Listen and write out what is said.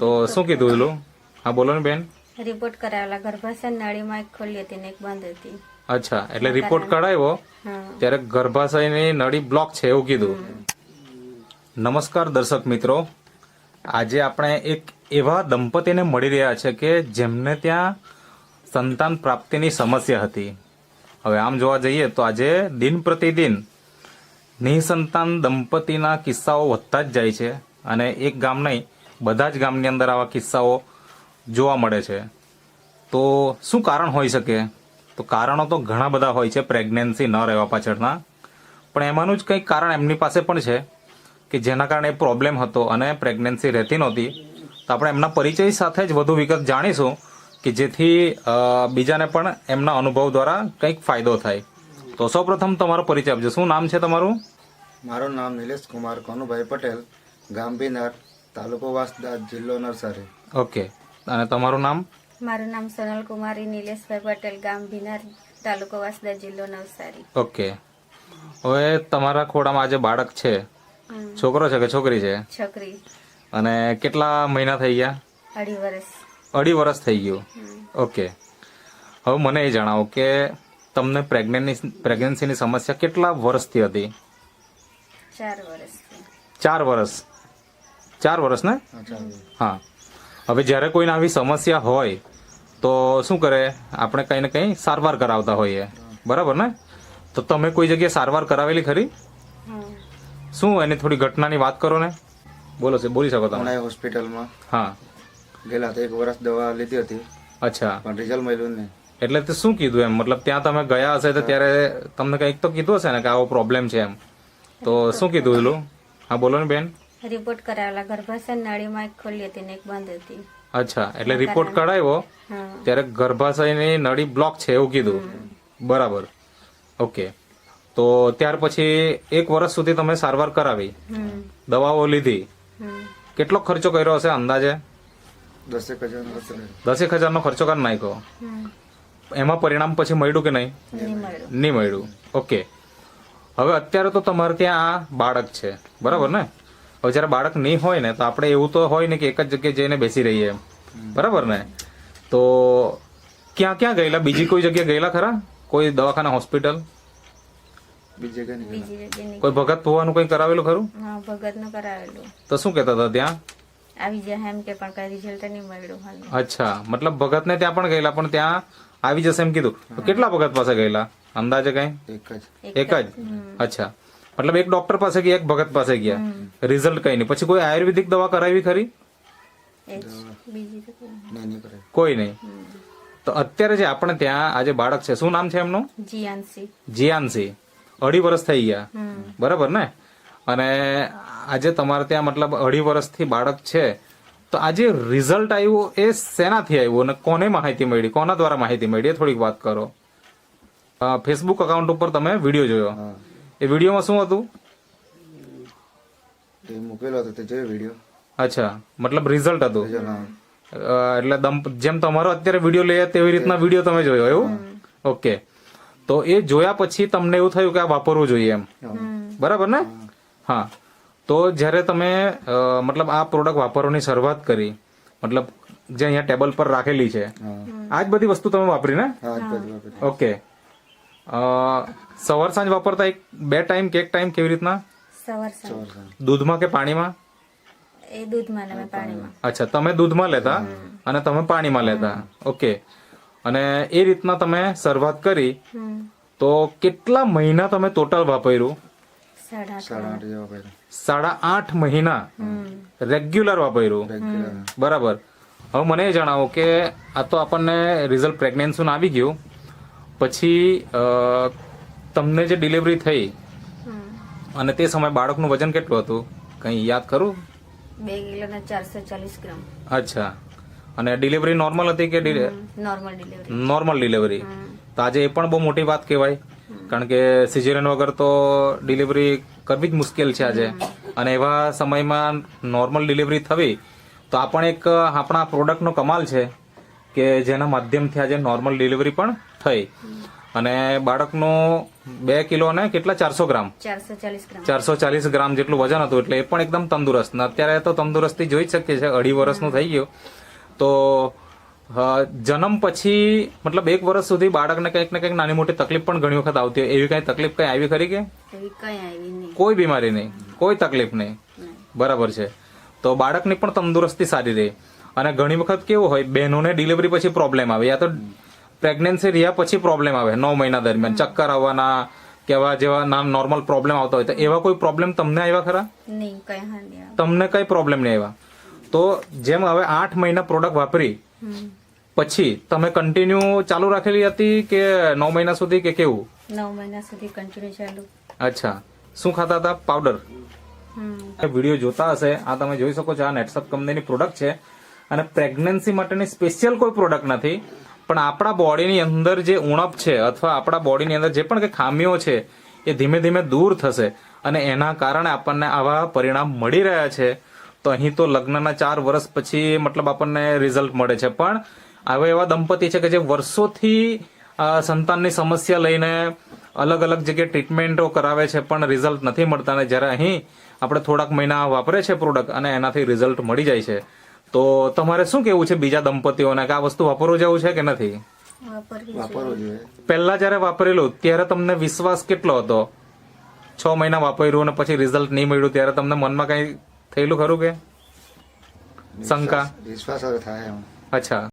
તો શું કીધું પેલું હા બોલો ને બેન. રિપોર્ટ કરાવેલા. ગર્ભાશય નળીમાં એક ખોલી હતી ને એક બંધ હતી. અચ્છા એટલે રિપોર્ટ કઢાવ્યો ત્યારે ગર્ભાશયની નળી બ્લોક છે એવું કીધું. નમસ્કાર દર્શક મિત્રો. આજે આપણે એક એવા દંપતીને મળી રહ્યા છે કે જેમને ત્યાં સંતાન પ્રાપ્તિની સમસ્યા હતી. હવે આમ જોવા જઈએ તો આજે દિન પ્રતિદિન નિસંતાન દંપતીના કિસ્સાઓ વધતા જ જાય છે. અને એક ગામ નહીં બધા જ ગામની અંદર આવા કિસ્સાઓ જોવા મળે છે. તો શું કારણ હોઈ શકે? તો કારણો તો ઘણા બધા હોય છે પ્રેગ્નન્સી ન રહેવા પાછળના. પણ એમાંનું જ કંઈક કારણ એમની પાસે પણ છે કે જેના કારણે પ્રોબ્લેમ હતો અને પ્રેગ્નન્સી રહેતી નહોતી. તો આપણે એમના પરિચય સાથે જ વધુ વિગત જાણીશું કે જેથી બીજાને પણ એમના અનુભવ દ્વારા કંઈક ફાયદો થાય. તો સૌપ્રથમ તમારો પરિચય આપજો. શું નામ છે તમારું? મારું નામ નિલેશ કુમાર કનુભાઈ પટેલ, ગામ બિનાર તાલુકો વાસદા જિલ્લો નવસારી. ઓકે. અને તમારું નામ? મારું નામ સોનલ કુમારી નિલેશભાઈ પટેલ ગામ ભીનાર તાલુકો વાસદા જિલ્લો નવસારી. ઓકે. હવે તમારા ખોડામાં આજે બાળક છે. છોકરો છે કે છોકરી છે? છોકરી. અને કેટલા મહિના થઈ ગયા? અઢી વર્ષ અઢી વર્ષ થઈ ગયું. ઓકે. હવે મને એ જણાવો કે તમને પ્રેગ્નન્સી પ્રેગ્નન્સીની સમસ્યા કેટલા વર્ષથી હતી? ચાર વર્ષ ચાર વર્ષ ચાર વર્ષ ને? હા હવે જ્યારે કોઈને આવી સમસ્યા હોય તો શું કરે? આપણે કંઈ ને કંઈ સારવાર કરાવતા હોઈએ. બરાબર ને? તો તમે કોઈ જગ્યાએ સારવાર કરાવેલી ખરી? શું એની થોડી ઘટનાની વાત કરો ને? બોલો છે બોલી શકો તમે. હોસ્પિટલમાં હા. ગયેલા તો એક વર્ષ દવા લીધી હતી. અચ્છા. પણ રિઝલ્ટ મળ્યું નહીં. એટલે તે શું કીધું એમ? મતલબ ત્યાં તમે ગયા હશે તો ત્યારે તમને કંઈક તો કીધું હશે ને કે આવો પ્રોબ્લેમ છે એમ? તો શું કીધું હા બોલો ને બેન. રિપોર્ટ કરાવેલા ગર્ભાશય નાળીમાં એક ખોલી હતી ને એક બંધ હતી. અચ્છા એટલે રિપોર્ટ કઢાવ્યો ત્યારે ગર્ભાશયની નળી બ્લોક છે એવું કીધું. બરાબર. ઓકે. તો ત્યાર પછી એક વર્ષ સુધી તમે સારવાર કરાવી. દવાઓ લીધી. કેટલો ખર્ચો કર્યો હશે અંદાજે? દસેક હજાર નો હજારનો ખર્ચો કાન નાખ્યો? એમાં પરિણામ પછી મળ્યું કે નહીં નહીં મળ્યું. નહીં મળ્યું. ઓકે. હવે અત્યારે તો તમારે ત્યાં આ બાળક છે. બરાબર ને? હવે જ્યારે બાળક નહીં હોય ને તો આપણે એવું તો હોય ને કે એક જ જગ્યાએ જઈને બેસી રહીએ બરાબર ને? તો ક્યાં ક્યાં ગયેલા? બીજી કોઈ જગ્યાએ ગયેલા ખરા? કોઈ દવાખાના હોસ્પિટલ? બીજે કઈ જગ્યાએ ભગત હોવાનું કંઈ કરાવેલું ખરું? હા ભગતનું કરાવેલું. તો શું કહેતા હતા ત્યાં? આવી જશે એમ કે પણ કઈ રિઝલ્ટ નહીં મળ્યું અચ્છા મતલબ ભગતને ત્યાં પણ ગયેલા પણ ત્યાં આવી જશે એમ કીધું. તો કેટલા ભગત પાસે ગયેલા? અંદાજે કઈ? એક જ. એક જ. અચ્છા. મતલબ એક ડોક્ટર પાસે ગયા એક ભગત પાસે ગયા. રિઝલ્ટ કઈ નહીં. પછી કોઈ આયુર્વેદિક દવા કરાવી ખરી? કોઈ નહીં. નહીં નહીં કરે કોઈ નહીં. તો અત્યારે જે આપણે ત્યાં આજે બાળક છે શું નામ છે એમનું? જીયાનસી. જીયાનસી. અઢી વર્ષ થઈ ગયા. બરાબર ને? અને આજે તમારે ત્યાં મતલબ અઢી વર્ષથી બાળક છે. તો આજે રિઝલ્ટ આવ્યું એ શેનાથી આવ્યું અને કોને માહિતી મળી? કોના દ્વારા માહિતી મળી? એ થોડીક વાત કરો. ફેસબુક અકાઉન્ટ ઉપર તમે વીડિયો જોયો. એ વિડીયોમાં શું હતું? તે મૂકેલો હતો તે જોયો વીડિયો. અચ્છા મતલબ રિઝલ્ટ હતું. એટલે જેમ તમારો અત્યારે વીડિયો લઈએ તેવી રીતના વીડિયો તમે જોયો એવું? ઓકે. તો એ જોયા પછી તમને એવું થયું કે આ વાપરવું જોઈએ એમ. બરાબર ને? હા. તો જ્યારે તમે મતલબ આ પ્રોડક્ટ વાપરવાની શરૂઆત કરી મતલબ જે અહીંયા ટેબલ પર રાખેલી છે આ જ બધી વસ્તુ તમે વાપરી ને? હા જ બધું વાપરી. ઓકે. સવાર સાંજ વાપરતા એક બે ટાઈમ કે એક ટાઈમ કેવી રીતના? સવાર સાંજ. દૂધમાં કે પાણીમાં? એ દૂધમાં ને પાણીમાં. અચ્છા તમે દૂધમાં લેતા અને તમે પાણીમાં લેતા. ઓકે. અને એ રીતના તમે શરૂઆત કરી તો કેટલા મહિના તમે ટોટલ વાપર્યું? આઠ સાડા આઠ મહિના રેગ્યુલર વાપર્યું? બરાબર. હવે મને એ જણાવો કે આ તો આપણને રિઝલ્ટ પ્રેગ્નન્સીનું આવી ગયું. પછી તમને જે ડિલિવરી થઈ અને તે સમયે બાળકનું વજન કેટલું હતું? કંઈ યાદ ખરું? બે કિલો ને ચારસો ચાલીસ ગ્રામ. અચ્છા. અને ડિલિવરી નોર્મલ હતી કે નોર્મલ ડિલિવરી નોર્મલ ડિલિવરી તો આજે એ પણ બહુ મોટી વાત કહેવાય. કારણ કે સિઝેરિયન વગર તો ડિલિવરી કરવી જ મુશ્કેલ છે આજે. અને એવા સમયમાં નોર્મલ ડિલિવરી થવી તો આ પણ એક આપણા પ્રોડક્ટનો કમાલ છે. કે જેના માધ્યમથી આજે નોર્મલ ડિલિવરી પણ થઈ. અને બાળકનું બે કિલો અને કેટલા? ચારસો ગ્રામ. ચારસો ચાલીસ ગ્રામ. જેટલું વજન હતું એટલે એ પણ એકદમ તંદુરસ્ત. ને અત્યારે તો તંદુરસ્તી જોઈ જ શકીએ છીએ અઢી વર્ષનું થઈ ગયું. તો જન્મ પછી મતલબ એક વર્ષ સુધી બાળકને કંઈક ને કંઈક નાની મોટી તકલીફ પણ ઘણી વખત આવતી હોય. એવી કઈ તકલીફ કઈ આવી ખરી કે? કઈ બીમારી નહીં. કોઈ તકલીફ નહીં. બરાબર છે. તો બાળકની પણ તંદુરસ્તી સારી રહે. અને ઘણી વખત કેવું હોય બહેનોને ડિલિવરી પછી પ્રોબ્લેમ આવે યા તો પ્રેગ્નન્સી રહ્યા પછી પ્રોબ્લેમ આવે નવ મહિના દરમિયાન. ચક્કર આવવાના કેવા જેવા નામ નોર્મલ પ્રોબ્લેમ આવતા હોય તો એવા કોઈ પ્રોબ્લેમ તમને આવ્યા ખરા. તમને કઈ પ્રોબ્લેમ નહીં આવ્યા? તો જેમ હવે આઠ મહિના પ્રોડક્ટ વાપરી પછી તમે કન્ટિન્યુ ચાલુ રાખેલી હતી કે નવ મહિના સુધી કે કેવું? નવ મહિના સુધી કન્ટિન્યુ ચાલુ. અચ્છા. શું ખાતા હતા? પાવડર વીડિયો જોતા હશે. આ તમે જોઈ શકો છો આ નેટસપ કંપનીની પ્રોડક્ટ છે. અને પ્રેગ્નન્સી માટેની સ્પેશિયલ કોઈ પ્રોડક્ટ નથી, પણ આપણા બોડીની અંદર જે ઉણપ છે અથવા આપણા બોડીની અંદર જે પણ કંઈ ખામીઓ છે, એ ધીમે ધીમે દૂર થશે. અને એના કારણે આપણને આવા પરિણામ મળી રહ્યા છે. તો અહીં તો લગ્નના ચાર વર્ષ પછી મતલબ આપણને રિઝલ્ટ મળે છે. પણ આવા એવા દંપતી છે કે જે વર્ષોથી સંતાનની સમસ્યા લઈને અલગ અલગ જગ્યાએ ટ્રીટમેન્ટો કરાવે છે, પણ રિઝલ્ટ નથી મળતા. અને જ્યારે અહીં આપણે થોડાક મહિના વાપરે છે પ્રોડક્ટ અને એનાથી રિઝલ્ટ મળી જાય છે. તો તમારે શું કેવું છે બીજા દંપતીઓને? કે આ વસ્તુ વાપરવું જેવું છે કે નથી? પહેલા જ્યારે વાપરેલું ત્યારે તમને વિશ્વાસ કેટલો હતો? છ મહિના વાપર્યું અને પછી રિઝલ્ટ નહીં મળ્યું ત્યારે તમને મનમાં કઈ થયેલું ખરું કે? શંકા? વિશ્વાસ થાય અચ્છા.